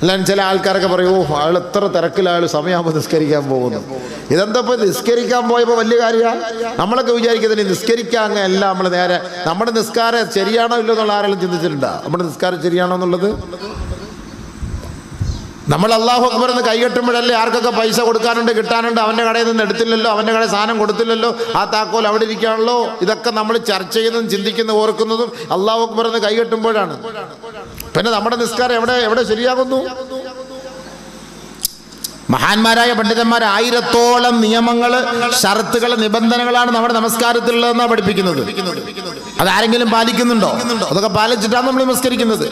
അല്ലാണ്ട് ചില ആൾക്കാരൊക്കെ പറയും ഓ അയാൾ എത്ര തിരക്കിൽ അയാൾ സമയമാകുമ്പോൾ നിസ്കരിക്കാൻ പോകുന്നു. ഇതെന്താ ഇപ്പോൾ നിസ്കരിക്കാൻ പോയപ്പോൾ വലിയ കാര്യമാണ് നമ്മളൊക്കെ വിചാരിക്കുന്നതിന് നിസ്കരിക്കാൻ അല്ല നമ്മൾ നേരെ നമ്മുടെ നിസ്കാരം ശരിയാണോ ഇല്ലെന്നുള്ള ആരെങ്കിലും ചിന്തിച്ചിട്ടുണ്ടോ? നമ്മുടെ നിസ്കാരം ശരിയാണോ എന്നുള്ളത്? നമ്മൾ അള്ളാഹു അക്ബർ എന്ന് കൈകെട്ടുമ്പോഴല്ലേ ആർക്കൊക്കെ പൈസ കൊടുക്കാനുണ്ട് കിട്ടാനുണ്ട്? അവന്റെ കടയിൽ നിന്ന് എടുത്തില്ലല്ലോ അവന്റെ കടയിൽ സാധനം കൊടുത്തില്ലല്ലോ ആ താക്കോൽ അവിടെ ഇരിക്കുകയാണല്ലോ ഇതൊക്കെ നമ്മൾ ചർച്ച ചെയ്യുന്നതും ചിന്തിക്കുന്നതും ഓർക്കുന്നതും അള്ളാഹു അക്ബർ എന്ന് കൈകെട്ടുമ്പോഴാണ്. പിന്നെ നമ്മുടെ നിസ്കാരം എവിടെ എവിടെ ശരിയാകുന്നു? മഹാന്മാരായ പണ്ഡിതന്മാർ ആയിരത്തോളം നിയമങ്ങൾ ഷർത്തുകൾ നിബന്ധനകളാണ് നമ്മുടെ നമസ്കാരത്തിലുള്ളതെന്നാണ് പഠിപ്പിക്കുന്നത്. അതാരെങ്കിലും പാലിക്കുന്നുണ്ടോ? അതൊക്കെ പാലിച്ചിട്ടാണ് നമ്മൾ നമസ്കരിക്കുന്നത്.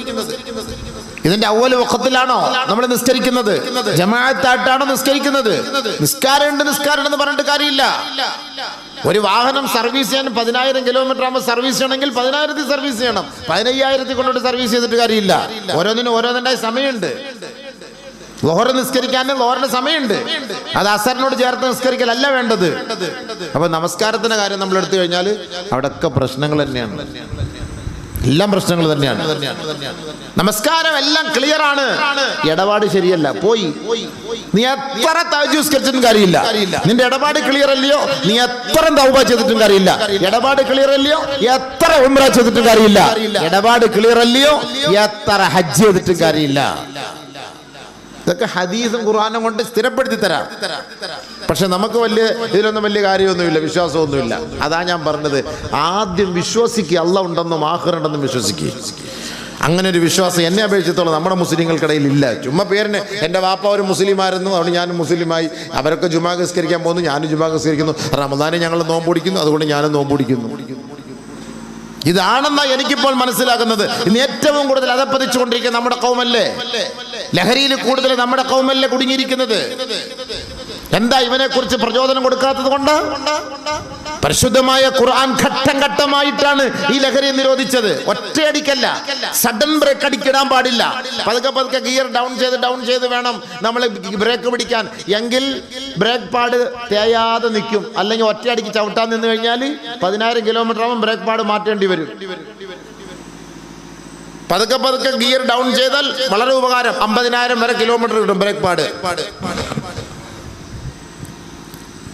ഇതിന്റെ അവൽ വക്കത്തിലാണോ നമ്മൾ നിസ്കരിക്കുന്നത്? ജമാഅത്തായിട്ടാണോ നിസ്കരിക്കുന്നത്? നിസ്കാരമുണ്ട് നിസ്കാരം എന്ന് പറഞ്ഞിട്ട് കാര്യമില്ല. ഒരു വാഹനം സർവീസ് ചെയ്യാൻ പതിനായിരം കിലോമീറ്റർ ആകുമ്പോൾ സർവീസ് ചെയ്യണമെങ്കിൽ പതിനായിരത്തിൽ സർവീസ് ചെയ്യണം. പതിനയ്യായിരത്തിൽ കൊണ്ടോട്ട് സർവീസ് ചെയ്തിട്ട് കാര്യമില്ല. ഓരോന്നിനും ഓരോന്നിന്റെ സമയമുണ്ട്. ലോഹർ നിസ്കരിക്കാൻ ലോഹറിന്റെ സമയമുണ്ട്. അത് അസറിനോട് ചേർത്ത് നിസ്കരിക്കലല്ല വേണ്ടത്. അപ്പൊ നമസ്കാരത്തിന്റെ കാര്യം നമ്മൾ എടുത്തു കഴിഞ്ഞാൽ അവിടെയൊക്കെ പ്രശ്നങ്ങൾ തന്നെയാണ്. എല്ലാം പ്രശ്നങ്ങൾ തന്നെയാണ്. നമസ്കാരം എല്ലാം ക്ലിയർ ആണ്. ഇടപാട് ശരിയല്ല. പോയി. നീ എത്ര തവജുസ്കരിച്ചിട്ടും കാര്യമില്ല. നിന്റെ ഇടപാട് ക്ലിയർ അല്ലയോ? നീ എത്ര തൗബ ചെയ്തിട്ടും കാര്യമില്ല. ഇടപാട് ക്ലിയർ അല്ലയോ? എത്ര ഉംറ ചെയ്തിട്ടും കാര്യമില്ല. ഇടപാട് ക്ലിയർ അല്ലയോ? എത്ര ഹജ്ജ് ചെയ്തിട്ടും കാര്യമില്ല. ഇതൊക്കെ ഹദീസും ഖുർആാനും കൊണ്ട് സ്ഥിരപ്പെടുത്തി തരാം. പക്ഷെ നമുക്ക് വലിയ ഇതിലൊന്നും വലിയ കാര്യമൊന്നുമില്ല വിശ്വാസമൊന്നുമില്ല. അതാ ഞാൻ പറഞ്ഞത്. ആദ്യം വിശ്വസിക്കുക അല്ല ഉണ്ടെന്നും ആഹ്റുണ്ടെന്നും വിശ്വസിക്കുക. അങ്ങനെ ഒരു വിശ്വാസം എന്നെ അപേക്ഷിച്ചോളം നമ്മുടെ മുസ്ലിങ്ങൾക്കിടയിൽ ഇല്ല. ചുമ്മാ പേരിന് എന്റെ വാപ്പ ഒരു മുസ്ലിമായിരുന്നു അതുകൊണ്ട് ഞാനും മുസ്ലിമായി. അവരൊക്കെ ജുമാ നിസ്കരിക്കാൻ പോകുന്നു ഞാനും ജുമാ റമദാനെ ഞങ്ങൾ നോമ്പൊടിക്കുന്നു അതുകൊണ്ട് ഞാനും നോമ്പൊടിക്കുന്നു ഇതാണെന്നാ എനിക്കിപ്പോൾ മനസ്സിലാക്കുന്നത് ഇന്ന് ഏറ്റവും കൂടുതൽ അതപ്പതിച്ചുകൊണ്ടിരിക്കുന്ന നമ്മുടെ കൗമല്ലേ? ലഹരിയിൽ കൂടുതൽ നമ്മുടെ കൗമല്ലേ കുടുങ്ങിയിരിക്കുന്നത്? എന്താ ഇവനെ കുറിച്ച് പ്രചോദനം കൊടുക്കാത്തത് കൊണ്ട്? പരിശുദ്ധമായ ഖുർആൻ ഘട്ടം ഘട്ടമായിട്ടാണ് ഈ ലഹരി നിരോധിച്ചത്. ഒറ്റയടിക്കല്ല. സഡൻ ബ്രേക്ക് അടിക്കിടാൻ പാടില്ല. പതുക്കെ പതുക്കെ ഗിയർ ഡൗൺ ചെയ്ത് ഡൗൺ ചെയ്ത് വേണം നമ്മൾ ബ്രേക്ക് പിടിക്കാൻ. എങ്കിൽ ബ്രേക്ക് പാട് തേയാതെ നിൽക്കും. അല്ലെങ്കിൽ ഒറ്റയടിക്ക് ചവിട്ടാൻ നിന്ന് കഴിഞ്ഞാൽ പതിനായിരം കിലോമീറ്റർ ആകുമ്പോൾ ബ്രേക്ക് പാട് മാറ്റേണ്ടി വരും. പതുക്കെ പതുക്കെ ഗിയർ ഡൗൺ ചെയ്താൽ വളരെ ഉപകാരം. അമ്പതിനായിരം വരെ കിലോമീറ്റർ കിട്ടും ബ്രേക്ക് പാഡ്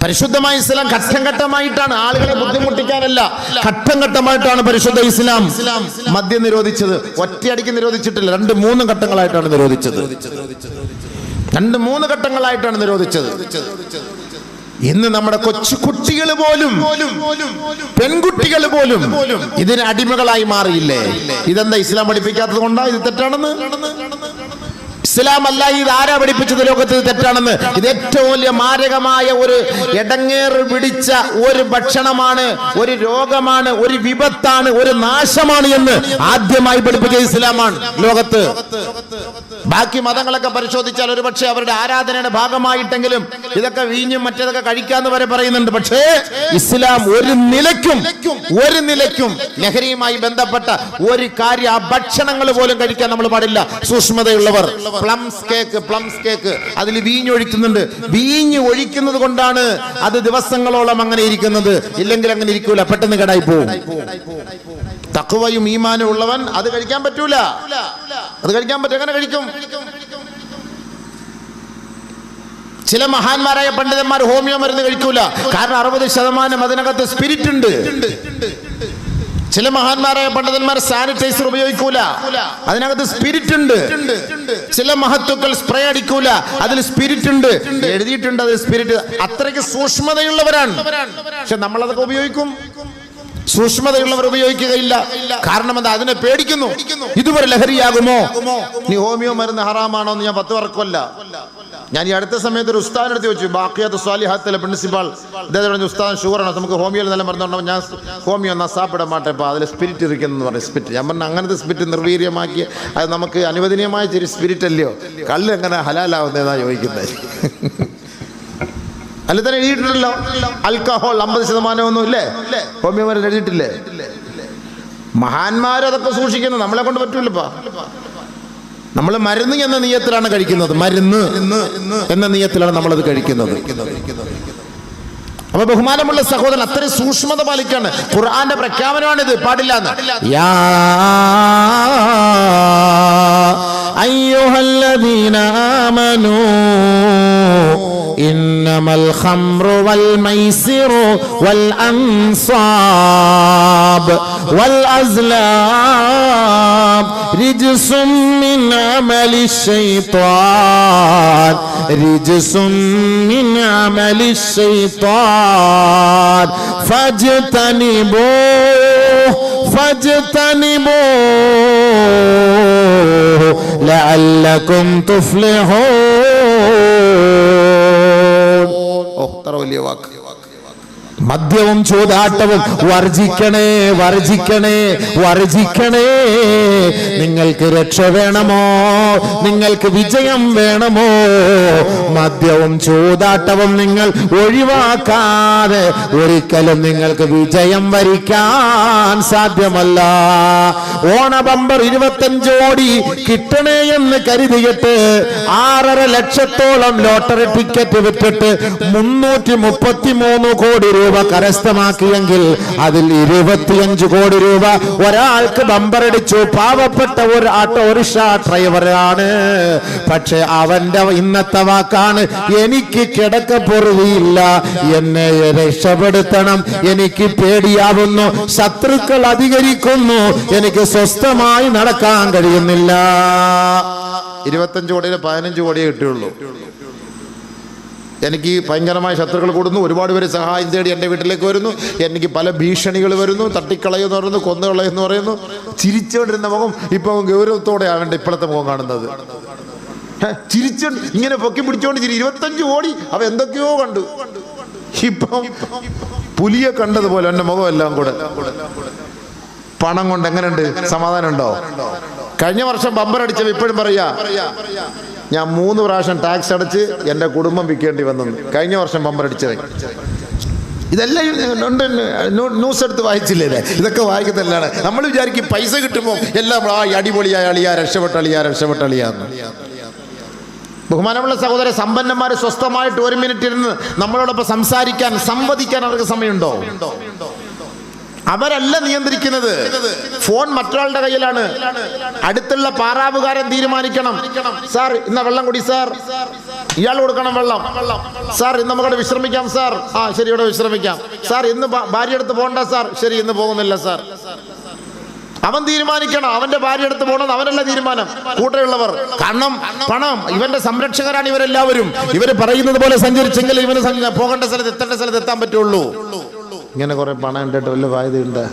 പരിശുദ്ധമായ ഇസ്ലാം ഘട്ടം ഘട്ടമായിട്ടാണ് ആളുകളെ ബുദ്ധിമുട്ടിക്കാനല്ല ഘട്ടം ഘട്ടമായിട്ടാണ് പരിശുദ്ധ ഇസ്ലാം. മദ്യം നിരോധിച്ചത് ഒറ്റയടിക്ക് നിരോധിച്ചിട്ടില്ല രണ്ട് മൂന്ന് ഘട്ടങ്ങളായിട്ടാണ് നിരോധിച്ചത്. രണ്ട് മൂന്ന് ഘട്ടങ്ങളായിട്ടാണ് നിരോധിച്ചത്. ഇന്ന് നമ്മുടെ കൊച്ചു കുട്ടികൾ പോലും പെൺകുട്ടികൾ പോലും ഇതിന് അടിമകളായി മാറിയില്ലേ? ഇതെന്താ ഇസ്ലാം പഠിപ്പിക്കാത്തത് കൊണ്ടാ? ഇത് തെറ്റാണെന്ന്? ഇസ്ലാം അല്ല ഇത് ആരാ പഠിപ്പിച്ചത് ലോകത്ത് തെറ്റാണെന്ന്? ഇത് ഏറ്റവും വലിയ മാരകമായ ഒരു ഇടങ്ങേറ് പിടിച്ച ഒരു ഭക്ഷണമാണ് ഒരു രോഗമാണ് ഒരു വിപത്താണ് ഒരു നാശമാണ് എന്ന് ആദ്യമായി പഠിപ്പിച്ച ഇസ്ലാമാണ് ലോകത്ത്. ബാക്കി മതങ്ങളൊക്കെ പരിശോധിച്ചാൽ ഒരു പക്ഷേ അവരുടെ ആരാധനയുടെ ഭാഗമായിട്ടെങ്കിലും ഇതൊക്കെ വീഞ്ഞും മറ്റേതൊക്കെ കഴിക്കാന്ന് വരെ പറയുന്നുണ്ട്. പക്ഷേ ഇസ്ലാം ഒരു നിലയ്ക്കും ഒരു നിലയ്ക്കും ലഹരിയുമായി ബന്ധപ്പെട്ട ഒരു കാര്യം ആ ഭക്ഷണങ്ങൾ പോലും കഴിക്കാൻ നമ്മൾ പാടില്ല. സൂക്ഷ്മതയുള്ളവർ. പ്ലംസ് കേക്ക് പ്ലംസ് കേക്ക് അതിൽ വീഞ്ഞ് ഒഴിക്കുന്നുണ്ട്. വീഞ്ഞ് ഒഴിക്കുന്നത് കൊണ്ടാണ് അത് ദിവസങ്ങളോളം അങ്ങനെ ഇരിക്കുന്നത്. ഇല്ലെങ്കിൽ അങ്ങനെ ഇരിക്കൂല. പെട്ടെന്ന് കടായി പോകും തക്കുവയും ഈമാനും ഉള്ളവൻ അത് കഴിക്കാൻ പറ്റൂല. അത് കഴിക്കാൻ പറ്റും. എങ്ങനെ കഴിക്കും. ചില മഹാന്മാരായ പണ്ഡിതന്മാർ ഹോമിയോ മരുന്ന് കഴിക്കൂല. കാരണം അറുപത് ശതമാനം അതിനകത്ത് സ്പിരിറ്റ് ഉണ്ട്. ചില മഹാന്മാരായ പണ്ഡിതന്മാർ സാനിറ്റൈസർ ഉപയോഗിക്കൂല. അതിനകത്ത് സ്പിരിറ്റ് ഉണ്ട്. ചില മഹത്വക്കൾ സ്പ്രേ അടിക്കൂല. അതിൽ സ്പിരിറ്റ് ഉണ്ട്. എഴുതിയിട്ടുണ്ട് അത് സ്പിരിറ്റ് അത്രയ്ക്ക് സൂക്ഷ്മതയുള്ളവരാണ്. പക്ഷെ നമ്മളതൊക്കെ ഉപയോഗിക്കും. സൂക്ഷ്മതയുള്ളവർ ഉപയോഗിക്കുകയില്ല. കാരണം എന്താ? അതിനെ പേടിക്കുന്നു. ഇതുവരെ ലഹരിയാകുമോ? നീ ഹോമിയോ മരുന്ന് ഹറാമാണോ എന്ന് ഞാൻ പത്ത് വർക്കമല്ല ഞാൻ ഈ അടുത്ത സമയത്ത് ഒരു ഉസ്താദിന്റെ എടുത്ത് വെച്ചു ബാക്കിയാത്ത സ്വാലിഹാത്തിലെ പ്രിൻസിപ്പാൾ ഇദ്ദേഹം പറഞ്ഞു ഉസ്താൻ ഷുഗറാണ് നമുക്ക് ഹോമിയോയിൽ നല്ല മരുന്നുണ്ടോ ഞാൻ ഹോമിയോ എന്നാ സാപ്പിടാൻ മാട്ടേപ്പാ അതിൽ സ്പിരിറ്റ് ഇരിക്കുന്നു പറഞ്ഞു സ്പിരിറ്റ് ഞാൻ പറഞ്ഞു അങ്ങനത്തെ സ്പിരിറ്റ് നിർവീര്യമാക്കി അത് നമുക്ക് അനുവദനീയമായ ചെറിയ സ്പിരിറ്റ് അല്ലയോ? കല്ല് എങ്ങനെ ഹലാലാവുന്നതാണ് ചോദിക്കുന്നത്. അല്ല തന്നെ എഴുതിയിട്ടുണ്ടല്ലോ? അൽക്കഹോൾ അമ്പത് ശതമാനമൊന്നും ഇല്ലേ? ഹോമിയോ മരുന്ന് എഴുതിയിട്ടില്ലേ? മഹാന്മാരതൊക്കെ സൂക്ഷിക്കുന്നു. നമ്മളെ കൊണ്ട് പറ്റൂലപ്പാ. നമ്മൾ മരുന്ന് എന്ന നീയത്തിലാണ് കഴിക്കുന്നത് മരുന്ന് എന്ന നീയത്തിലാണ് നമ്മളത് കഴിക്കുന്നത് അപ്പൊ ബഹുമാനമുള്ള സഹോദരൻ അത്ര സൂക്ഷ്മത പാലിക്കാണ് ഖുർആന്റെ പ്രഖ്യാപനമാണിത് പാടില്ല യാ അയ്യുഹല്ലദീന ആമനൂ إنما الخمر والميسر والأنصاب والأزلام رجس من عمل الشيطان. رجس من عمل الشيطان. فاجتنبوه فاجتنبوه. لعلكم تفلحون. اختروا لي وقت മദ്യവും ചൂതാട്ടവും വർജിക്കണേ വർജിക്കണേ വർജിക്കണേ. നിങ്ങൾക്ക് രക്ഷ വേണമോ? നിങ്ങൾക്ക് വിജയം വേണമോ? മദ്യവും ചൂതാട്ടവും നിങ്ങൾ ഒഴിവാക്കാതെ ഒരിക്കലും നിങ്ങൾക്ക് വിജയം വരിക്കാൻ സാധ്യമല്ല. ഓണബമ്പർ ഇരുപത്തഞ്ച് കോടി കിട്ടണേ എന്ന് കരുതിയിട്ട് ആറര ലക്ഷത്തോളം ലോട്ടറി ടിക്കറ്റ് വിറ്റിട്ട് മുന്നൂറ്റി മുപ്പത്തി മൂന്ന് കോടി രൂപ കരസ്ഥമാക്കിയെങ്കിൽ അതിൽ ഇരുപത്തിയഞ്ച് കോടി രൂപ ഒരാൾക്ക് ബമ്പറടിച്ചു പാവപ്പെട്ട ഒരു ഓട്ടോറിക്ഷ ഡ്രൈവറാണ്. പക്ഷെ അവന്റെ ഇന്നത്തെ വാക്കാണ് എനിക്ക് കിടക്കപ്പൊറുതിയില്ല എന്നെ രക്ഷപ്പെടുത്തണം എനിക്ക് പേടിയാവുന്നു ശത്രുക്കൾ അധികരിക്കുന്നു എനിക്ക് സ്വസ്ഥമായി നടക്കാൻ കഴിയുന്നില്ല. ഇരുപത്തഞ്ച് കോടിയിൽ പതിനഞ്ച് കോടിയേ കിട്ടുള്ളൂ എനിക്ക് ഭയങ്കരമായ ശത്രുക്കൾ കൂടുന്നു. ഒരുപാട് പേര് സഹായം തേടി എന്റെ വീട്ടിലേക്ക് വരുന്നു. എനിക്ക് പല ഭീഷണികൾ വരുന്നു. തട്ടിക്കളയെന്ന് പറയുന്നു. കൊന്നുകളയെന്ന് പറയുന്നു. ചിരിച്ചുകൊണ്ടിരുന്ന മുഖം ഇപ്പം ഗൗരവത്തോടെയാണ് ആവേണ്ട ഇപ്പോഴത്തെ മുഖം കാണുന്നത്. ചിരിച്ചു ഇങ്ങനെ പൊക്കി പിടിച്ചുകൊണ്ട് ചിരി ഇരുപത്തഞ്ച് കോടി അവ എന്തൊക്കെയോ കണ്ടു. ഇപ്പം പുലിയെ കണ്ടതുപോലെ എന്റെ മുഖം എല്ലാം കൂടെ. പണം കൊണ്ട് എങ്ങനെയുണ്ട്? സമാധാനം ഉണ്ടോ? കഴിഞ്ഞ വർഷം ബമ്പർ അടിച്ചവ ഇപ്പോഴും പറയാ ഞാൻ മൂന്ന് പ്രാവശ്യം ടാക്സ് അടച്ച് എന്റെ കുടുംബം വിൽക്കേണ്ടി വന്നു. കഴിഞ്ഞ വർഷം പമ്പരടിച്ചത് ഇതെല്ലാം ന്യൂസ് എടുത്ത് വായിച്ചില്ലേ ഇതൊക്കെ വായിക്കുന്നതല്ലാണ്. നമ്മൾ വിചാരിക്കും പൈസ കിട്ടുമ്പോൾ എല്ലാം ആ അടിപൊളിയായ അളിയാ രക്ഷപ്പെട്ട അളിയാ രക്ഷപ്പെട്ട അളിയാന്ന് ബഹുമാനമുള്ള സഹോദര സമ്പന്നന്മാർ സ്വസ്ഥമായിട്ട് ഒരു മിനിറ്റ് ഇരുന്ന് നമ്മളോടൊപ്പം സംസാരിക്കാൻ സംവദിക്കാൻ അവർക്ക് സമയമുണ്ടോ? അവരല്ല നിയന്ത്രിക്കുന്നത്. ഫോൺ മറ്റൊരാളുടെ കയ്യിലാണ്. അടുത്തുള്ള പാറാവുകാരൻ തീരുമാനിക്കണം. സാർ ഇന്ന വെള്ളം കുടി സാർ. ഇയാൾ കൊടുക്കണം വെള്ളം. സാർ ഇന്ന് നമുക്കവിടെ വിശ്രമിക്കാം സാർ. ആ ശരി ഇവിടെ വിശ്രമിക്കാം. സാർ ഇന്ന് ഭാര്യ അടുത്ത് പോകണ്ട സാർ. ശരി ഇന്ന് പോകുന്നില്ല സാർ. അവൻ തീരുമാനിക്കണം. അവന്റെ ഭാര്യ അടുത്ത് പോകണം അവനല്ല തീരുമാനം. കൂടെയുള്ളവർ. കാരണം പണം. ഇവന്റെ സംരക്ഷകരാണ് ഇവരെല്ലാവരും. ഇവർ പറയുന്നത് പോലെ സഞ്ചരിച്ചെങ്കിൽ ഇവന് പോകേണ്ട സ്ഥലത്ത് എത്തേണ്ട സ്ഥലത്ത് എത്താൻ പറ്റുള്ളൂ. ഇങ്ങനെ കുറേ പണം ഉണ്ടിട്ട് വല്ല ബാധ്യതയുണ്ട്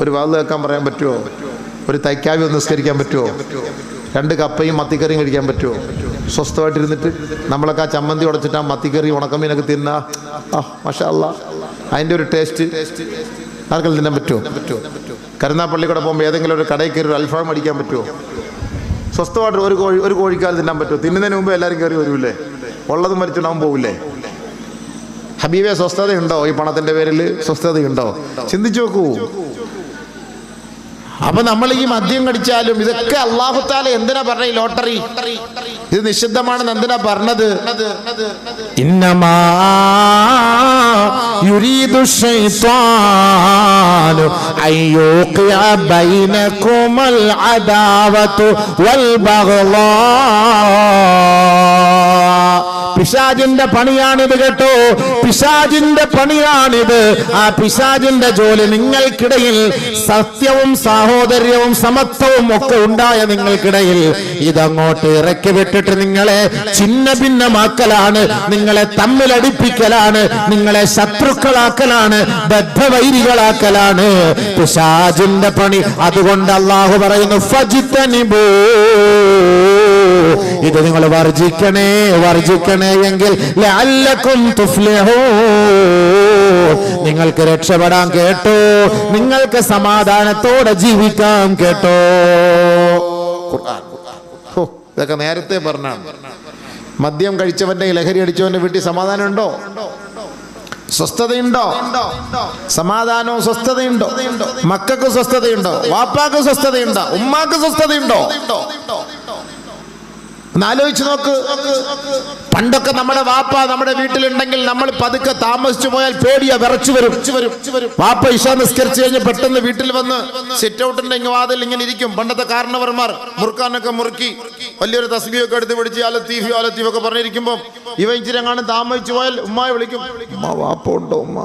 ഒരു വാത് കേൾക്കാൻ പറയാൻ പറ്റുമോ ഒരു തൈക്കാവി ഒന്ന് നിസ്കരിക്കാൻ പറ്റുമോ രണ്ട് കപ്പയും മത്തിക്കറിയും കഴിക്കാൻ പറ്റുമോ സ്വസ്ഥമായിട്ടിരുന്നിട്ട് നമ്മളൊക്കെ ആ ചമ്മന്തി ഉടച്ചിട്ട് ആ മത്തിക്കറി ഉണക്കമീനൊക്കെ തിന്ന ആ മഷാല്ല അതിന്റെ ഒരു ടേസ്റ്റ് ആർക്കെങ്കിലും തിന്നാൻ പറ്റുമോ കരുനാപ്പള്ളി കൂടെ പോകുമ്പോൾ ഏതെങ്കിലും ഒരു കടയിൽ കയറി ഒരു അൽഫാം അടിക്കാൻ പറ്റുമോ സ്വസ്ഥമായിട്ട് ഒരു കോഴി ഒരു കോഴിക്കാൽ തിന്നാൻ പറ്റുമോ തിന്നുന്നതിന് മുമ്പ് എല്ലാവരും കയറി വരൂല്ലേ? ഉള്ളതും മരിച്ചിടാൻ പോവില്ലേ? ഹബീബെ സ്വസ്ഥതയുണ്ടോ? ഈ പണത്തിന്റെ പേരിൽ സ്വസ്ഥതയുണ്ടോ? ചിന്തിച്ചു നോക്കൂ. അപ്പൊ നമ്മൾ ഈ മദ്യം കടിച്ചാലും ഇതൊക്കെ അള്ളാഹുത്താല എന്തിനാ പറഞ്ഞ? ലോട്ടറി. ഇത് നിഷിദ്ധമാണെന്ന് എന്തിനാ പറഞ്ഞത് إنما يريد الشيطان أن يوقع بينكم العداوة والبغضاء പിശാജിന്റെ പണിയാണിത് കേട്ടോ പിശാജിന്റെ പണിയാണിത് ആ പിശാജിന്റെ ജോലി നിങ്ങൾക്കിടയിൽ സത്യവും സാഹോദര്യവും സമത്വവും ഒക്കെ ഉണ്ടായ നിങ്ങൾക്കിടയിൽ ഇതങ്ങോട്ട് ഇറക്കി വിട്ടിട്ട് നിങ്ങളെ ചിന്ന ഭിന്നമാക്കലാണ് നിങ്ങളെ തമ്മിലടിപ്പിക്കലാണ് നിങ്ങളെ ശത്രുക്കളാക്കലാണ് ബദ്ധവൈരികളാക്കലാണ്. പിശാജിന്റെ പണി അതുകൊണ്ട് അള്ളാഹു പറയുന്നു ഫജിത്തനിബൂ. ഇത് നിങ്ങൾ വർജിക്കണേ വർജിക്കണേ എങ്കിൽ നിങ്ങൾക്ക് രക്ഷപ്പെടാൻ കേട്ടോ നിങ്ങൾക്ക് സമാധാനത്തോടെ ജീവിക്കാം കേട്ടോ. ഖുർആൻ. ഇതൊക്കെ നേരത്തെ പറഞ്ഞാണ് മദ്യം കഴിച്ചവന്റെ ലഹരി അടിച്ചവന്റെ വീട്ടിൽ സമാധാനം ഉണ്ടോ സ്വസ്ഥതയുണ്ടോ? സമാധാനവും സ്വസ്ഥതയുണ്ടോ? മക്കൾക്ക് സ്വസ്ഥതയുണ്ടോ? വാപ്പാക്ക് സ്വസ്ഥതയുണ്ടോ? ഉമ്മാക്ക് സ്വസ്ഥതയുണ്ടോ? ഒന്ന് ആലോചിച്ച് നോക്ക്. പണ്ടൊക്കെ നമ്മുടെ വാപ്പ നമ്മുടെ വീട്ടിലുണ്ടെങ്കിൽ നമ്മൾ പതുക്കെ താമസിച്ചു പോയാൽ പേടിയാ വിറച്ചു വരും. വാപ്പ ഇഷ നിസ്കരിച്ചു കഴിഞ്ഞ് പെട്ടെന്ന് വീട്ടിൽ വന്ന് സിറ്റ് ഔട്ടിന്റെ ഇങ്ങ് വാതിൽ ഇങ്ങനെ ഇരിക്കും. പണ്ടത്തെ കാരണവർമാർ മുറുക്കാനൊക്കെ മുറുക്കി വലിയൊരു തസ്ബിയൊക്കെ എടുത്ത് പിടിച്ച് അലത്തീഫി അലത്തീഫൊക്കെ ഒക്കെ പറഞ്ഞിരിക്കുമ്പോൾ ഇവ ഇച്ചിരി താമസിച്ചു പോയാൽ ഉമ്മായി വിളിക്കും. ഉമ്മ വാപ്പ ഉണ്ടോ ഉമ്മ?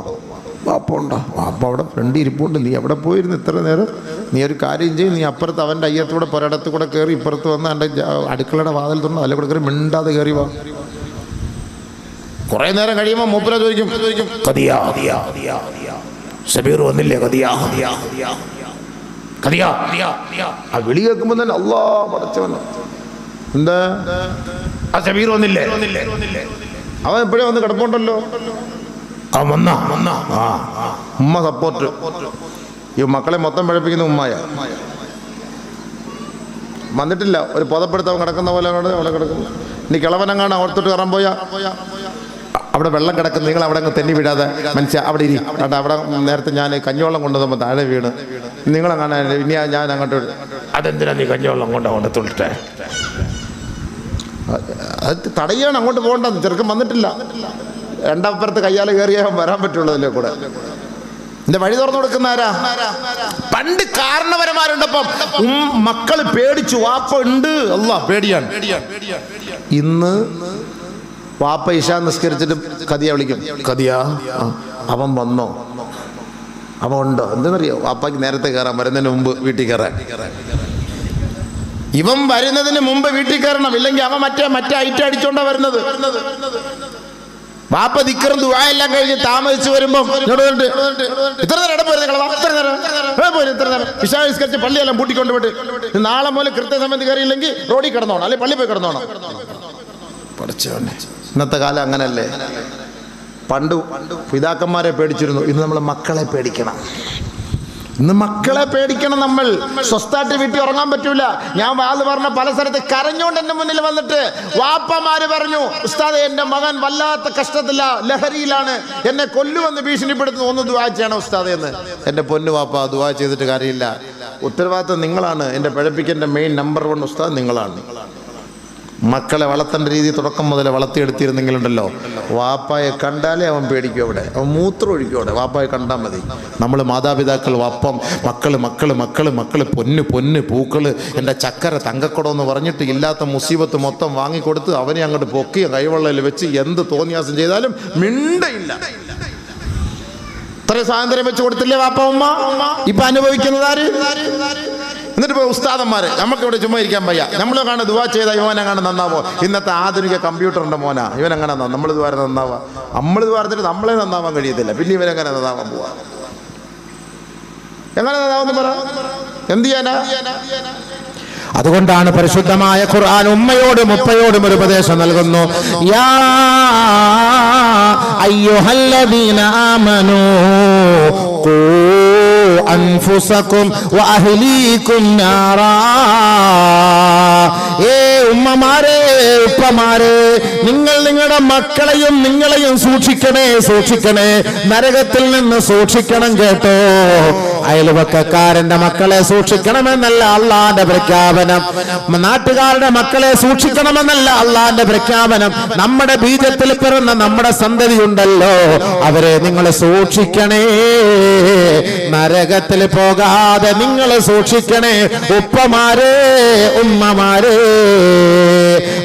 വാപ്പ ഉണ്ടോ വാപ്പ അവിടെ ഫ്രണ്ട് ഇരിപ്പുണ്ട്. നീ അവിടെ പോയിരുന്നു ഇത്ര നേരം. നീ ഒരു കാര്യം ചെയ്യും. നീ അപ്പുറത്ത് അവന്റെ അയ്യത്തൂടെ പുരടത്ത് കൂടെ കയറി ഇപ്പുറത്ത് വന്ന് എന്റെ അടുക്കളയുടെ വാതിൽ തുറന്നു അതിലെ കൂടെ കയറി മിണ്ടാതെ കയറി വാ. കുറേ നേരം കഴിയുമ്പോൾ മൂപ്പര ചോദിക്കും കതിയാ വന്നില്ലേ ആ വിളി കേൾക്കുമ്പോൾ തന്നെ അല്ലാ പടച്ചവൻ എന്താ? ആ സബീർ വന്നില്ലേ? അവൻ എപ്പോഴും വന്ന് കിടപ്പുണ്ടല്ലോ? ആ വന്നാ. ഉമ്മ സപ്പോർട്ട് ഈ മക്കളെ മൊത്തം പഴപ്പിക്കുന്ന ഉമ്മായ. വന്നിട്ടില്ല. ഒരു പുതപ്പെടുത്തവൻ കിടക്കുന്ന പോലെ അങ്ങോട്ട് അവിടെ കിടക്കുന്നു. ഇനി കിളവനങ്ങാണ് ഓർത്തിട്ട് കയറാൻ പോയാ? അവിടെ വെള്ളം കിടക്കുന്നു. നിങ്ങൾ അവിടെ അങ്ങ് തെന്നി വിടാതെ. മനുഷ്യ അവിടെ ഇരി. കേട്ടോ അവിടെ നേരത്തെ ഞാൻ കഞ്ഞിവെള്ളം കൊണ്ടുവന്നപ്പോൾ താഴെ വീണ്. കാണാൻ ഇനി ഞാൻ അങ്ങോട്ട് അതെന്തിനാ നീ കഞ്ഞിവെള്ളം കൊണ്ട് അവിടെ തൊട്ടിട്ടെ? അത് തടയാണ് അങ്ങോട്ട് പോകണ്ടെന്ന്. ചെറുക്കം വന്നിട്ടില്ല. രണ്ടപ്പുറത്ത് കയ്യാൽ കയറിയാൽ വരാൻ പറ്റുള്ളൂ അതിലെ കൂടെ. എന്റെ വഴി തുറന്നു കൊടുക്കുന്ന ആരാ? പണ്ട് കാരണവരന്മാരുണ്ടപ്പം ഉം മക്കൾ പേടിച്ചു വാപ്പ ഉണ്ട്. അല്ല പേടിയാണ്. ഇന്ന് വാപ്പ ഇഷ നിസ്കരിച്ചിട്ട് കതിയ വിളിക്കും. കതിയാ? അവൻ വന്നോ? അവൻ ഉണ്ടോ? എന്തെന്നറിയോ? വാപ്പയ്ക്ക് നേരത്തെ കയറാൻ വരുന്നതിന് മുമ്പ് വീട്ടിൽ കയറാൻ. ഇവൻ വരുന്നതിന് മുമ്പ് വീട്ടിൽ കയറണം. ഇല്ലെങ്കിൽ അവൻ മറ്റേ മറ്റേ ഐറ്റം അടിച്ചോണ്ടാ വരുന്നത്. വാപ്പ ദിക്കറും ദുവായെല്ലാം കഴിഞ്ഞ് താമസിച്ചു വരുമ്പോ ഇങ്ങോട്ട് ഇത്ര നേരം ഇടം ഇത്ര നേരം. ഇത്ര നേരം. പള്ളിയെല്ലാം പൂട്ടിക്കൊണ്ട് പോയിട്ട് നാളെ മുതൽ കൃത്യസമയത്ത് കയറിയില്ലെങ്കിൽ റോഡിൽ കിടന്നോണം. അല്ലെ പള്ളി പോയി കിടന്നോണം? ഇന്നത്തെ കാലം അങ്ങനല്ലേ? പണ്ട് പിതാക്കന്മാരെ പേടിച്ചിരുന്നു. ഇന്ന് നമ്മൾ മക്കളെ പേടിക്കണം. ഇന്ന് മക്കളെ പേടിക്കണം നമ്മൾ. സ്വസ്ഥായിട്ട് വീട്ടിൽ ഉറങ്ങാൻ പറ്റൂല. ഞാൻ വാത് പറഞ്ഞ പല സ്ഥലത്ത് കരഞ്ഞുകൊണ്ട് എന്റെ മുന്നിൽ വന്നിട്ട് വാപ്പമാര് പറഞ്ഞു ഉസ്താദ് എന്റെ മകൻ വല്ലാത്ത കഷ്ടത്തില ലഹരിയിലാണ്. എന്നെ കൊല്ലുമെന്ന് ഭീഷണിപ്പെടുത്തുന്നു. ഒന്ന് ദുവാ ചെയ്യണം ഉസ്താദെ എന്റെ പൊന്നു വാപ്പ ദുവാ ചെയ്തിട്ട് കാര്യമില്ല. ഉത്തരവാദിത്തം നിങ്ങളാണ്. എന്റെ പിഴപ്പിക്കന്റെ മെയിൻ നമ്പർ വൺ ഉസ്താദ് നിങ്ങളാണ്. മക്കളെ വളർത്തേണ്ട രീതി തുടക്കം മുതൽ വളർത്തിയെടുത്തിരുന്നെങ്കിലുണ്ടല്ലോ. വാപ്പായെ കണ്ടാലേ അവൻ പേടിക്കും അവിടെ. അവൻ മൂത്രം ഒഴിക്കും അവിടെ. വാപ്പായെ കണ്ടാൽ മതി. നമ്മൾ മാതാപിതാക്കൾ വപ്പം മക്കൾ മക്കൾ മക്കൾ മക്കൾ പൊന്ന് പൊന്ന് പൂക്കൾ എന്റെ ചക്കര തങ്കക്കുടം എന്ന് പറഞ്ഞിട്ട് ഇല്ലാത്ത മുസീബത്ത് മൊത്തം വാങ്ങിക്കൊടുത്ത് അവനെ അങ്ങോട്ട് പൊക്കിയ കൈവെള്ളയിൽ വെച്ച് എന്ത് തോന്നിയാസം ചെയ്താലും മിണ്ടയില്ല. ഇത്രയും സ്വാതന്ത്ര്യം വെച്ച് കൊടുത്തില്ലേ വാപ്പ ഉമ്മ? ഇപ്പൊ അനുഭവിക്കുന്നത് ആര്? എന്നിട്ട് ഇപ്പൊ ഉസ്താദന്മാര് നമുക്ക് ഇവിടെ ചുമ്മാ ഇരിക്കാൻ വയ്യ. നമ്മൾ കാണാൻ ദുവാ ചെയ്ത ഇവൻ അങ്ങനെ നന്നാവോ? ഇന്നത്തെ ആധുനിക കമ്പ്യൂട്ടറിന്റെ മോനാ. ഇവൻ അങ്ങനെ നമ്മൾ ദ്വാര നന്നാവാ? നമ്മൾ ദ്വാരത്തിൽ നമ്മളെ നന്നാവാൻ കഴിയത്തില്ല. പിന്നെ ഇവനെങ്ങനെ നന്നാവാൻ പോവാ? എങ്ങനെ നന്നാവെന്ന് പറ. എന്ത് ചെയ്യാനാ? അതുകൊണ്ടാണ് പരിശുദ്ധമായ ഖുർആൻ ഉമ്മയോടും ഉപ്പയോടും ഒരു ഉപദേശം നൽകുന്നു. യാ അയ്യുഹല്ലദീന ആമനൂ ഖൂ അൻഫുസകും വഅഹ്ലീകും നാറാ ഏ ഉമ്മമാരെ ഉപ്പമാരെ നിങ്ങൾ നിങ്ങളുടെ മക്കളെയും നിങ്ങളെയും സൂക്ഷിക്കണേ സൂക്ഷിക്കണേ. നരകത്തിൽ നിന്ന് സൂക്ഷിക്കണം കേട്ടോ. അയൽവക്കക്കാരന്റെ മക്കളെ സൂക്ഷിക്കണമെന്നല്ല അള്ളാന്റെ പ്രഖ്യാപനം. നാട്ടുകാരുടെ മക്കളെ സൂക്ഷിക്കണമെന്നല്ല അള്ളാന്റെ പ്രഖ്യാപനം. നമ്മുടെ ബീജത്തിൽ പിറന്ന നമ്മുടെ സന്തതി ഉണ്ടല്ലോ അവരെ നിങ്ങൾ സൂക്ഷിക്കണേ. നരകത്തിൽ പോകാതെ നിങ്ങൾ സൂക്ഷിക്കണേ. ഉപ്പമാരെ ഉമ്മമാരെ.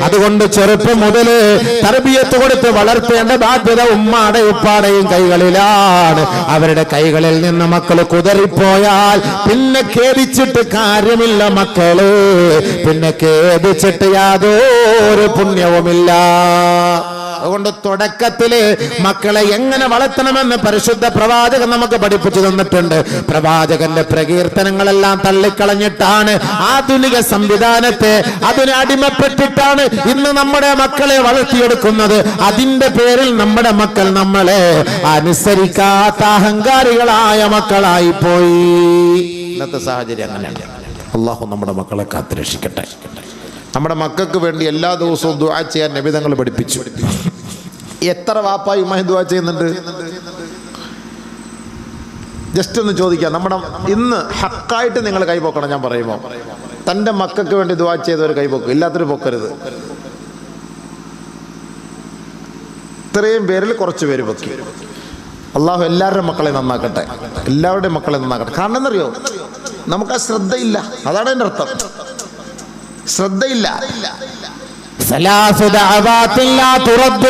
അതുകൊണ്ട് ചെറുപ്പം മുതൽ തർബിയത്ത് കൊടുത്ത് വളർത്തേണ്ട ബാധ്യത ഉമ്മാടെ ഉപ്പാടെയും കൈകളിലാണ്. അവരുടെ കൈകളിൽ നിന്ന് മക്കൾ കുതറിപ്പോയാൽ പിന്നെ ഖേദിച്ചിട്ട് കാര്യമില്ല മക്കൾ. പിന്നെ ഖേദിച്ചിട്ട് യാതൊരു പുണ്യവുമില്ല. അതുകൊണ്ട് തുടക്കത്തിൽ മക്കളെ എങ്ങനെ വളർത്തണമെന്ന് പരിശുദ്ധ പ്രവാചകൻ നമുക്ക് പഠിപ്പിച്ചു തന്നിട്ടുണ്ട്. പ്രവാചകന്റെ പ്രകീർത്തനങ്ങളെല്ലാം തള്ളിക്കളഞ്ഞിട്ടാണ് ആധുനിക സംവിധാനത്തെ അതിന് അടിമപ്പെട്ടിട്ടാണ് ഇന്ന് നമ്മുടെ മക്കളെ വളർത്തിയെടുക്കുന്നത്. അതിന്റെ പേരിൽ നമ്മുടെ മക്കൾ നമ്മളെ അനുസരിക്കാത്ത അഹങ്കാരികളായ മക്കളായി പോയി ഇന്നത്തെ സാഹചര്യം അങ്ങനെയാണ് അള്ളാഹു നമ്മുടെ മക്കളെ കാത്തുരക്ഷിക്കട്ടെ. നമ്മുടെ മക്കൾക്ക് വേണ്ടി എല്ലാ ദിവസവും ദുആ ചെയ്യാൻ നബിതങ്ങൾ പഠിപ്പിച്ചു. എത്ര വാപ്പായി ഉമ്മ ദുആ ചെയ്യുന്നുണ്ട്? ജസ്റ്റ് ഒന്ന് ചോദിക്കാം. നമ്മുടെ ഇന്ന് ഹക്കായിട്ട് നിങ്ങൾ കൈപോക്കണം ഞാൻ പറയുമ്പോൾ തന്റെ മക്കൾക്ക് വേണ്ടി ദുവാ ചെയ്തവർ കൈപോക്കും. ഇല്ലാത്തൊരു പൊക്കരുത്. ഇത്രയും പേരിൽ കുറച്ച് പേര് പൊക്കി. അള്ളാഹു എല്ലാവരുടെയും മക്കളെ നന്നാക്കട്ടെ. എല്ലാവരുടെയും മക്കളെ നന്നാക്കട്ടെ. കാരണം എന്നറിയോ നമുക്ക് ആ ശ്രദ്ധയില്ല. അതാണ് എന്റെ അർത്ഥം. ശ്രദ്ധയില്ല.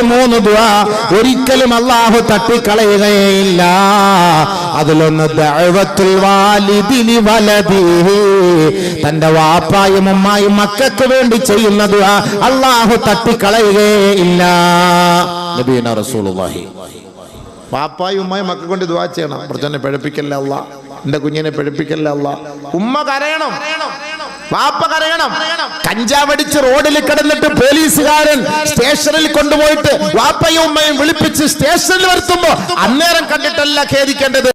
മൂന്ന് ദുആ. ഒരിക്കലും അള്ളാഹു തട്ടിക്കളയുകയില്ല. അതിലൊന്ന് തന്റെ വാപ്പായും ഉമ്മായും മക്കൾക്ക് വേണ്ടി ചെയ്യുന്ന ദുആ അല്ലാഹു തട്ടിക്കളയുകയില്ല. നബീന റസൂലുള്ളാഹി. പാപ്പായും ഉമ്മയും മക്കൾ കൊണ്ട് ദുവാ ചെയ്യണം. കുറച്ചെന്നെ പിഴപ്പിക്കല്ല അല്ല എന്റെ കുഞ്ഞിനെ പിഴപ്പിക്കല്ല അല്ല ഉമ്മ കരയണം. വാപ്പ കരയണം. കഞ്ചാവടിച്ച് റോഡിൽ കിടന്നിട്ട് പോലീസുകാരൻ സ്റ്റേഷനിൽ കൊണ്ടുപോയിട്ട് വാപ്പയും ഉമ്മയും വിളിപ്പിച്ച് സ്റ്റേഷനിൽ വരുത്തുമ്പോ അന്നേരം കണ്ടിട്ടല്ല ഖേദിക്കേണ്ടത്.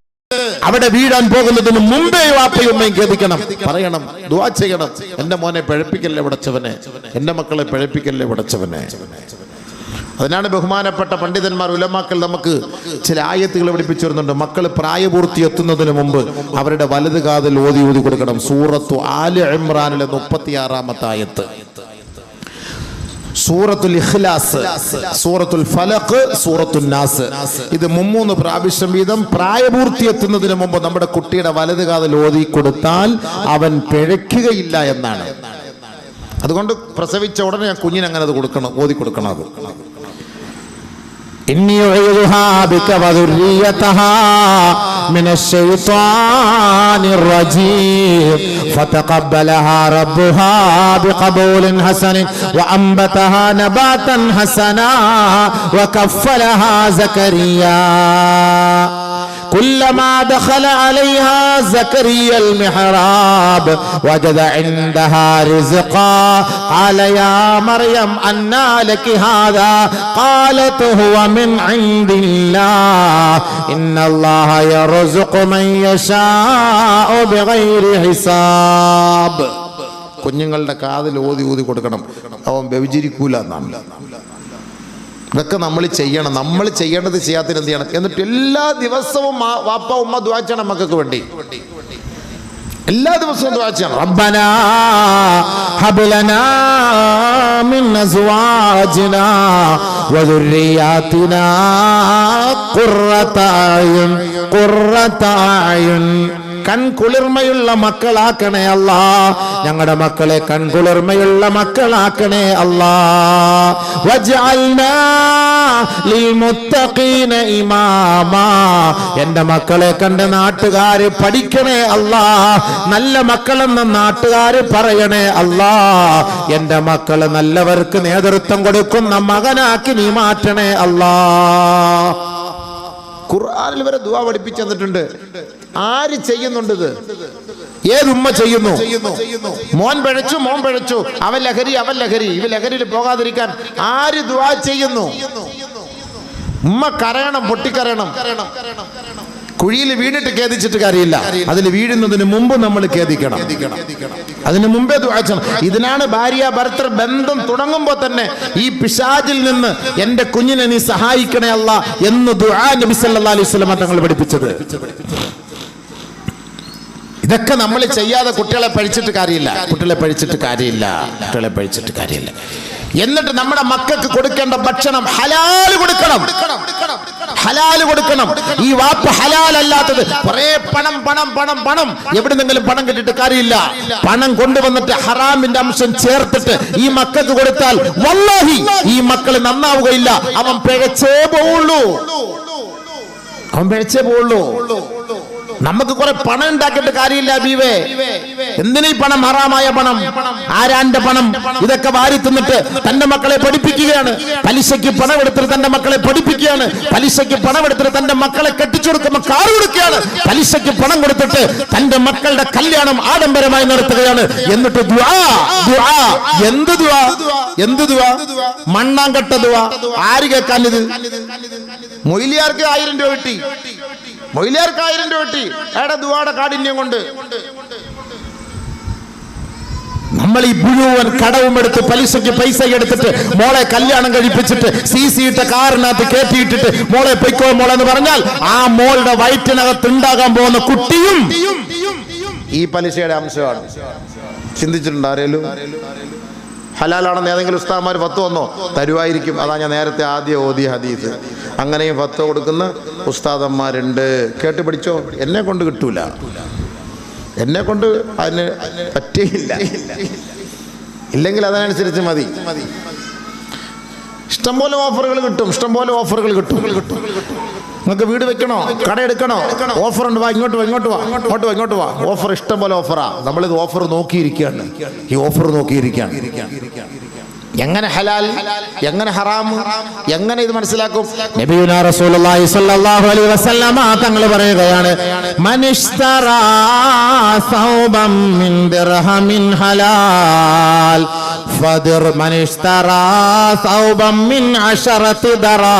അവിടെ വീഴാൻ പോകുന്നതിന് മുമ്പേ വാപ്പയും ഉമ്മയും ഖേദിക്കണം. പറയണം ദുവാ ചെയ്യണം. എന്റെ മോനെ പിഴപ്പിക്കല്ലേ വിടച്ചവനെ എന്റെ മക്കളെ പിഴപ്പിക്കല്ലേ വിടച്ചവനെ അതിനാണ് ബഹുമാനപ്പെട്ട പണ്ഡിതന്മാർ ഉലമാക്കൾ നമുക്ക് ചില ആയത്തുകൾ പഠിപ്പിച്ചു വരുന്നുണ്ട് മക്കൾ പ്രായപൂർത്തി എത്തുന്നതിന് മുമ്പ് അവരുടെ വലത് കാതിൽ ഓതി ഊതി കൊടുക്കണം. സൂറത്തു ആൽ ഇമ്രാനിലെ മുപ്പത്തിയാറാമത്തെ ആയത്ത്. സൂറത്തുൽ ഇഖ്ലാസ് സൂറത്തുൽ ഫലഖ് സൂറത്തുൽ നാസ്. ഇത് മുമ്മൂന്ന് പ്രാവശ്യം വീതം പ്രായപൂർത്തി എത്തുന്നതിന് മുമ്പ് നമ്മുടെ കുട്ടിയുടെ വലത് കാതിൽ ഓതി കൊടുത്താൽ അവൻ പിഴയ്ക്കുകയില്ല എന്നാണ്. അതുകൊണ്ട് പ്രസവിച്ച ഉടനെ ഞാൻ കുഞ്ഞിന് അങ്ങനെ അത് കൊടുക്കണം ഓതി കൊടുക്കണം അത്. إني أعيذها بك وذريتها من الشيطان الرجيم. فتقبلها ربها بقبول حسن وأنبتها نباتا حسنا وكفلها زكريا. كلما دخل عليها زكريا المحراب وجد عندها رزقا قال يا مريم أنى لك هذا قالت هو من عند الله إن الله يرزق من يشاء بغير حساب കുഞ്ഞുങ്ങളുടെ കാതിൽ ഓതി ഊതി കൊടുക്കണം അവൻ വ്യഭിചരിക്കൂല എന്നാണ് ഇതൊക്കെ നമ്മൾ ചെയ്യണം. നമ്മൾ ചെയ്യേണ്ടത് ചെയ്യാത്തതിന് എന്ത് ചെയ്യണം? എന്നിട്ട് എല്ലാ ദിവസവും വാപ്പ ഉമ്മ ദ്വാച്ചാണ് മക്കൾക്ക് വേണ്ടി. എല്ലാ ദിവസവും ദ്വാച്ചാണ് റബ്ബനാ കൺകുളിർമയുള്ള മക്കളാക്കണേ അല്ല. ഞങ്ങളുടെ മക്കളെ കൺകുളിർമയുള്ള മക്കളാക്കണേ അല്ലാ. എന്റെ മക്കളെ കണ്ട് നാട്ടുകാര് പഠിക്കണേ അല്ല. നല്ല മക്കളെന്ന് നാട്ടുകാര് പറയണേ അല്ല. എന്റെ മക്കൾ നല്ലവർക്ക് നേതൃത്വം കൊടുക്കുന്ന മകനാക്കി നീ മാറ്റണേ അല്ലാ. ഖുർആനിൽ വരെ ദുവാ പഠിപ്പിച്ചു തന്നിട്ടുണ്ട്. ആര് ചെയ്യുന്നുണ്ട് ഇത് ഏതുമ്മ ചെയ്യുന്നു? മോൻ പിഴച്ചു മോൻ പിഴച്ചു. അവൻ ലഹരി അവൻ ലഹരി. ഇവ ലഹരിയിൽ പോകാതിരിക്കാൻ ആര് ദുവാ ചെയ്യുന്നു? ഉമ്മ കരയണം പൊട്ടിക്കരയണം. കുഴിയിൽ വീണിട്ട് ഖേദിച്ചിട്ട് കാര്യമില്ല. അതിൽ വീഴുന്നതിന് മുമ്പ് നമ്മൾ ഖേദിക്കണം. അതിന് മുമ്പേ ചെയ്യണം. ഇതിനാണ് ഭാര്യ ഭർത്തൃ ബന്ധം തുടങ്ങുമ്പോൾ തന്നെ ഈ പിശാചിൽ നിന്ന് എന്റെ കുഞ്ഞിനെ നീ സഹായിക്കണേ അല്ല എന്ന് ദുആ നബി സല്ലല്ലാഹു അലൈഹി വസല്ലം തങ്ങൾ പഠിപ്പിച്ചത്. ഇതൊക്കെ നമ്മൾ ചെയ്യാതെ കുട്ടികളെ പഴിച്ചിട്ട് കാര്യമില്ല. കുട്ടികളെ പഴിച്ചിട്ട് കാര്യമില്ല. കുട്ടികളെ പഴിച്ചിട്ട് കാര്യമില്ല. എന്നിട്ട് നമ്മുടെ മക്കൾക്ക് കൊടുക്കേണ്ട ഭക്ഷണം ഹലാൽ കൊടുക്കണം. ഹലാൽ കൊടുക്കണം. ഈ വാപ്പ് ഹലാൽ അല്ലാത്തത് കുറെ പണം പണം പണം പണം. എവിടെ നിന്നെങ്കിലും പണം കിട്ടിയിട്ട് കാര്യമില്ല. പണം കൊണ്ടുവന്നിട്ട് ഹറാമിന്റെ അംശം ചേർത്തിട്ട് ഈ മക്കൾക്ക് കൊടുത്താൽ വല്ലാഹി ഈ മക്കൾ നന്നാവുകയില്ല. അവൻ പിഴച്ചേ പോവുള്ളൂ. അവൻ പിഴച്ചേ പോവുള്ളൂ. നമുക്ക് കുറെ പണം ഉണ്ടാക്കിയിട്ട് കാര്യമില്ല ബീവേ. എന്തിനീ പണം? ഹറാമായ പണം. ആരാന്റെ പണം? ഇതൊക്കെ വാരി തിന്നിട്ട് തന്റെ മക്കളെ പഠിപ്പിക്കുകയാണ്. പലിശയ്ക്ക് പണം എടുത്തിട്ട് തന്റെ മക്കളെ പഠിപ്പിക്കുകയാണ്. പലിശയ്ക്ക് പണം എടുത്തിട്ട് തന്റെ മക്കളെ കെട്ടിച്ചു കൊടുക്കുമ്പോൾ കാർ കൊടുക്കുകയാണ്. പലിശയ്ക്ക് പണം കൊടുത്തിട്ട് തന്റെ മക്കളുടെ കല്യാണം ആഡംബരമായി നടത്തുകയാണ്. എന്നിട്ട് എന്ത് എന്ത് ദുആ? മണ്ണാങ്കട്ട ആര് കേൾക്കാൻ ഇത് മൊയിലിയാർക്ക് ആയിരം രൂപ കിട്ടി. മൊയിലിയാർക്ക് ആയിരം രൂപ കിട്ടി. എടാ ദുവാടെ കാഠിന്യം കൊണ്ട്. നമ്മൾ ഈ മുഴുവൻ കടവും എടുത്ത് പലിശയ്ക്ക് പൈസ എടുത്തിട്ട് മോളെ കല്യാണം കഴിപ്പിച്ചിട്ട് സി സി ഇട്ട കാറിനകത്ത് കയറ്റിയിട്ടിട്ട് മോളെ പൊയ്ക്കോ മോളെ എന്ന് പറഞ്ഞാൽ ആ മോളുടെ വയറ്റിനകത്ത് ഉണ്ടാകാൻ പോകുന്ന കുട്ടിയും ഈ പലിശയുടെ അംശമാണ്. ചിന്തിച്ചിട്ടുണ്ട് ആരേലും? ഹലാലാണെന്ന് ഏതെങ്കിലും ഉസ്താമാർ പത്ത് വന്നോ? തരുവായിരിക്കും. അതാ ഞാൻ നേരത്തെ ആദ്യം ഓതിയ ഹദീസ്. അങ്ങനെയും പത്ത് കൊടുക്കുന്ന ഉസ്താദന്മാരുണ്ട്. കേട്ട് പഠിച്ചോ? എന്നെ കൊണ്ട് കിട്ടൂല. എന്നെ കൊണ്ട് അതിന് പറ്റിയില്ല. ഇല്ലെങ്കിൽ അതിനനുസരിച്ച് മതി. ഇഷ്ടംപോലെ ഓഫറുകൾ കിട്ടും. ഇഷ്ടംപോലെ ഓഫറുകൾ കിട്ടും കിട്ടും. നിങ്ങൾക്ക് വീട് വെക്കണോ? കട എടുക്കണോ? ഓഫർ ഉണ്ട്? വാ ഇങ്ങോട്ട് വാ ഇങ്ങോട്ട് വാ. ഇങ്ങോട്ട് വാ ഇങ്ങോട്ട് വാ. ഓഫർ ഇഷ്ടം പോലെ ഓഫറാ നമ്മളിത് ഓഫർ നോക്കിയിരിക്കുകയാണ്. ഈ ഓഫർ നോക്കിയിരിക്കുകയാണ്. എങ്ങനെ ഹലാൽ? എങ്ങനെ ഹറാം? എങ്ങനെ ഇത് മനസ്സിലാക്കും? തങ്ങൾ പറയുകയാണ് മനിഷ്തറാ സൗബം മിൻ من اشترى ثوبا من عشرة മിൻ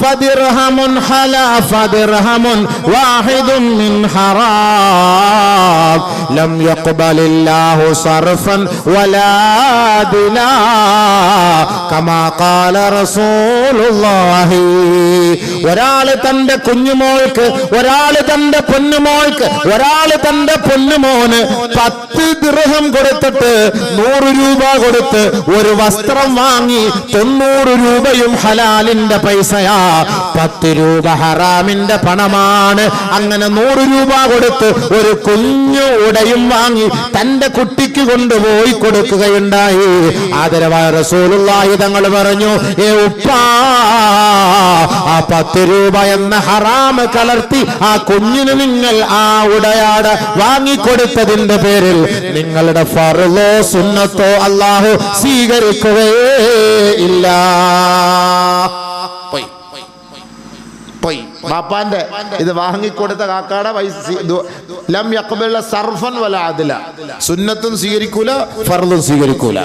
അശറത്തി حلا فدرهم واحد من حرام. മിൻ يقبل الله صرفا സർഫൻ വലാ كما കമാ ഖാല الله. ഒരാൾ തന്റെ കുഞ്ഞുമോൾക്ക് ഒരാൾ തന്റെ പൊന്നുമോൾക്ക് ഒരാൾ തന്റെ പൊന്നുമോന് പത്ത് ദൃഹം കൊടുത്തിട്ട് നൂറ് രൂപ കൊടുത്ത് ഒരു വസ്ത്രം വാങ്ങി തൊണ്ണൂറ് രൂപയും ഹലാലിന്റെ പൈസയാ. പത്ത് രൂപ ഹറാമിന്റെ പണമാണ്. അങ്ങനെ നൂറ് രൂപ കൊടുത്ത് ഒരു കുഞ്ഞു ഉടയും വാങ്ങി തന്റെ കുട്ടിക്ക് കൊണ്ടുപോയി കൊടുക്കുകയുണ്ടായി. ആദരവായ റസൂലുള്ളാഹി തങ്ങൾ പറഞ്ഞു ഏ ഉപ്പാ ആ പത്ത് രൂപ എന്ന ഹറാമ് കലർത്തി ആ കുഞ്ഞിന് നിങ്ങൾ ആ ഉടയാട് വാങ്ങിക്കൊടുത്തതിന്റെ പേരിൽ നിങ്ങളുടെ ഫറുലോ സുന്നത്തോ അള്ളാഹു സ്വീകരിക്കുകയേ ഇല്ല പോയി പോയി ബാപ്പാന്റെ ഇത് വാങ്ങിക്കൊടുത്ത കാക്കാടെ ലം യഖ്ബല സർഫൻ വല അതില. സുന്നത്തും സ്വീകരിക്കൂല ഫർദും സ്വീകരിക്കൂല.